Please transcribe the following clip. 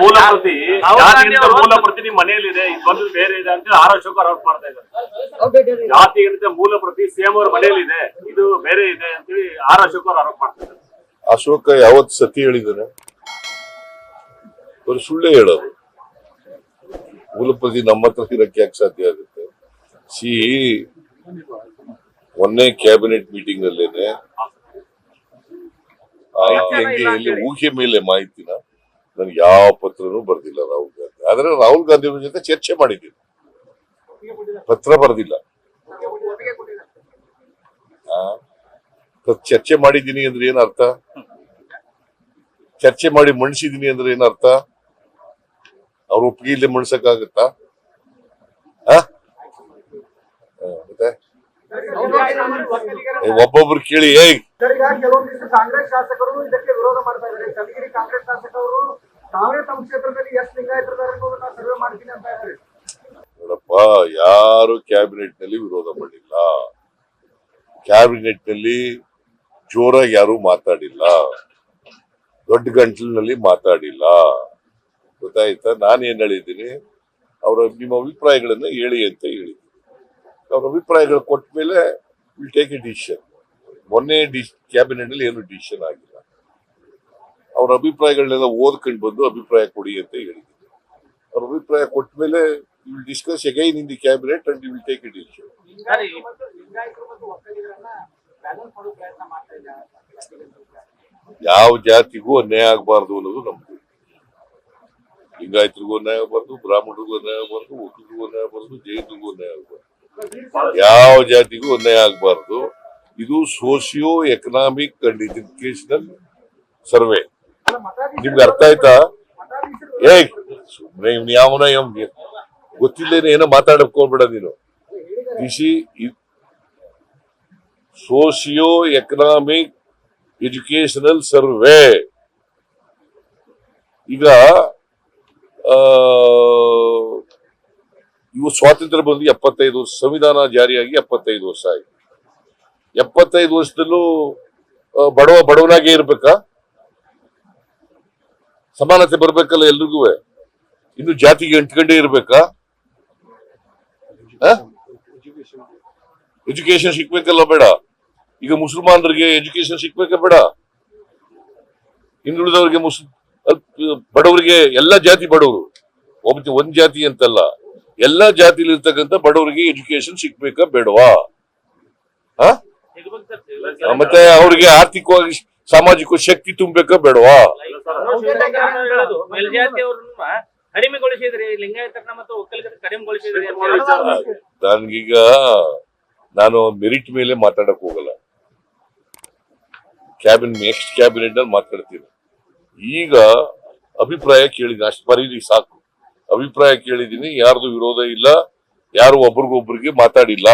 ಮೂಲ ಪ್ರತಿ ಮೂಲ ಪ್ರತಿ ನಿಮ್ ಮನೆಯಲ್ಲಿದೆ ಇದು. ಬಂದು ಬೇರೆ ಇದೆ ಅಂತ ಆರ್ ಅಶೋಕ್ ಆರೋಪ ಮಾಡ್ತಾ ಇದ್ದಾರೆ. ಜಾತಿ ಮೂಲ ಪ್ರತಿ ಸಿಎಂ ಅವ್ರ ಮನೆಯಲ್ಲಿದೆ ಇದು. ಬೇರೆ ಇದೆ ಅಂತೇಳಿ ಆರ್ ಅಶೋಕ್ ಅವ್ರು ಆರೋಪ ಮಾಡ್ತಾ ಇದ್ದಾರೆ. ಅಶೋಕ ಯಾವತ್ ಸತಿ ಹೇಳಿದಾನೆ ಒಂದು ಸುಳ್ಳೇ ಹೇಳೋದು. ಮೂಲಪ್ರತಿ ನಮ್ಮ ಹತ್ರ ಇರಕ್ಕೆ ಯಾಕೆ ಸಾಧ್ಯ ಆಗುತ್ತೆ? ಸಿ ಮೊನ್ನೆ ಕ್ಯಾಬಿನೆಟ್ ಮೀಟಿಂಗ್ ಅಲ್ಲೇನೆ ಹೆಂಗೆ ಇಲ್ಲಿ ಊಹೆ ಮೇಲೆ ಮಾಹಿತಿನ ನನ್ಗೆ ಯಾವ ಪತ್ರನೂ ಬರ್ದಿಲ್ಲ ರಾಹುಲ್ ಗಾಂಧಿ. ಆದ್ರೆ ರಾಹುಲ್ ಗಾಂಧಿ ಅವ್ರ ಜೊತೆ ಚರ್ಚೆ ಮಾಡಿದ್ದೀನಿ ಪತ್ರ ಬರ್ದಿಲ್ಲ. ಚರ್ಚೆ ಮಾಡಿದ್ದೀನಿ ಅಂದ್ರೆ ಏನ್ ಅರ್ಥ? ಚರ್ಚೆ ಮಾಡಿ ಮಣಿಸಿದೀನಿ ಅಂದ್ರೆ ಏನ್ ಅರ್ಥ? ಅವ್ರ ಒಪ್ಪಿಗೆ ಇಲ್ಲೇ ಮಣಿಸಕ್ಕಾಗತ್ತಾ? ಮತ್ತೆ? ಒಬ್ಬೊಬ್ರು ಕೇಳಿ ಇದ್ದಾರೆ. ಕ್ಷೇತ್ರದಲ್ಲಿ ಎಷ್ಟು ಲಿಂಗಾಯತರಿದ್ದಾರೆ ಅನ್ನೋದನ್ನ ಸರ್ವೆ ಮಾಡ್ತೀನಿ ಅಂತ ಇದ್ದಾರೆ ನೋಡಪ್ಪ, ಯಾರು ಕ್ಯಾಬಿನೆಟ್ನಲ್ಲಿ ವಿರೋಧ ಮಾಡಿಲ್ಲ. ಕ್ಯಾಬಿನೆಟ್ನಲ್ಲಿ ಜೋರಾಗಿ ಯಾರು ಮಾತಾಡಿಲ್ಲ. ದೊಡ್ಡ ಗಂಟಲಿನಲ್ಲಿ ಮಾತಾಡಿಲ್ಲ. ಗೊತ್ತಾಯ್ತಾ? ನಾನು ಏನ್ ಹೇಳಿದ್ದೀನಿ? ಅವರ ನಿಮ್ಮ ಅಭಿಪ್ರಾಯಗಳನ್ನ ಹೇಳಿ ಅಂತ ಹೇಳಿದ್ದೀನಿ. ಅವ್ರ ಅಭಿಪ್ರಾಯಗಳು ಕೊಟ್ಟ ಮೇಲೆ ವಿಲ್ ಟೇಕ್ ಎ ಡಿಸಿಷನ್ ಮೊನ್ನೆ ಡಿ ಕ್ಯಾಬಿನೆಟ್ನಲ್ಲಿ ಏನು ಡಿಸಿಷನ್ ಆಗಿಲ್ಲ. ಅವ್ರ ಅಭಿಪ್ರಾಯಗಳನ್ನೆಲ್ಲ ಓದ್ಕೊಂಡು ಬಂದು ಅಭಿಪ್ರಾಯ ಕೊಡಿ ಅಂತ ಹೇಳಿದ್ರು. ಅವ್ರ ಅಭಿಪ್ರಾಯ ಕೊಟ್ಟ ಮೇಲೆ will discuss again in the cabinet and you will take it issue ಯಾವ ಜಾತಿಗೂ ಅನ್ಯಾಯ ಆಗಬಾರ್ದು ಅನ್ನೋದು ನಮ್ದು. ಲಿಂಗಾಯತರಿಗೂ ಅನ್ಯಾಯ ಆಗಬಾರ್ದು ಬ್ರಾಹ್ಮಣರಿಗೂ ಅನ್ಯಾಯ ಆಗಬಾರ್ದು ಒಕ್ಕಲಿಗರಿಗೂ ಅನ್ಯಾಯ ಆಗಬಾರ್ದು ಜೈನರಿಗೂ ಅನ್ಯಾಯ ಆಗಬಾರ್ದು. ಯಾವ ಜಾತಿಗೂ ಅನ್ಯಾಯ ಆಗಬಾರ್ದು ಇದು socio economic and educational survey ನಿಮ್ಗೆ ಅರ್ಥ ಆಯ್ತಾ? ಏಯ್ ಸುಮ್ಮನೆ ಇವ್ನು ಯಾವನ ಇವ್ನ್ಗೆ ಏನೋ ಮಾತಾಡಕ್ ಹೋಗ್ಬೇಡ ನೀನು. C socio economic educational survey ಈಗ ಇವು ಸ್ವಾತಂತ್ರ್ಯ ಬಂದು ಎಪ್ಪತ್ತೈದು ವರ್ಷ ಸಂವಿಧಾನ ಜಾರಿಯಾಗಿ ಎಪ್ಪತ್ತೈದು ವರ್ಷ ಆಯ್ತು. ಎಪ್ಪತ್ತೈದು ವರ್ಷದಲ್ಲೂ ಬಡವ ಬಡವನಾಗೇ ಇರ್ಬೇಕಾ? ಸಮಾನತೆ ಬರ್ಬೇಕಲ್ಲ ಎಲ್ರಿಗೂ? ಇನ್ನು ಜಾತಿಗೆ ಅಂಟ್ಕೊಂಡೇ ಇರ್ಬೇಕಾ? ಎಜುಕೇಶನ್ ಸಿಕ್ಬೇಕಲ್ಲ ಬೇಡ. ಈಗ ಮುಸಲ್ಮಾನರಿಗೆ ಎಜುಕೇಶನ್ ಸಿಕ್ಬೇಕ ಬೇಡ. ಹಿಂದುಳಿದವರಿಗೆ ಮುಸ್ ಬಡವರಿಗೆ ಎಲ್ಲ ಜಾತಿ ಬಡವರು. ಒಬ್ಬ ಒಂದ್ ಜಾತಿ ಅಂತಲ್ಲ. ಎಲ್ಲಾ ಜಾತಿಲಿ ಇರ್ತಕ್ಕಂಥ ಬಡವರಿಗೆ ಎಜುಕೇಶನ್ ಸಿಕ್ಬೇಕಾ ಬೇಡವಾ? ಸಿಗ್ಬೇಕು ಮತ್ತೆ ಅವ್ರಿಗೆ ಆರ್ಥಿಕವಾಗಿ ಸಾಮಾಜಿಕ ಶಕ್ತಿ ತುಂಬಬೇಕ ಬೇಡವಾ. ನನ್ಗೀಗ ನಾನು ಮೆರಿಟ್ ಮೇಲೆ ಮಾತಾಡಕ್ ಹೋಗಲ್ಲ. ಕ್ಯಾಬಿನ್ ನೆಕ್ಸ್ಟ್ ಕ್ಯಾಬಿನೆಟ್ನಲ್ಲಿ ಮಾತಾಡ್ತೀನಿ. ಈಗ ಅಭಿಪ್ರಾಯ ಕೇಳಿದ್ದೀನಿ ಅಷ್ಟು ಬರೀರಿ ಸಾಕು. ಅಭಿಪ್ರಾಯ ಕೇಳಿದ್ದೀನಿ ಯಾರ್ದು ವಿರೋಧ ಇಲ್ಲ ಯಾರು ಒಬ್ರಿಗೊಬ್ರಿಗೆ ಮಾತಾಡಿಲ್ಲ.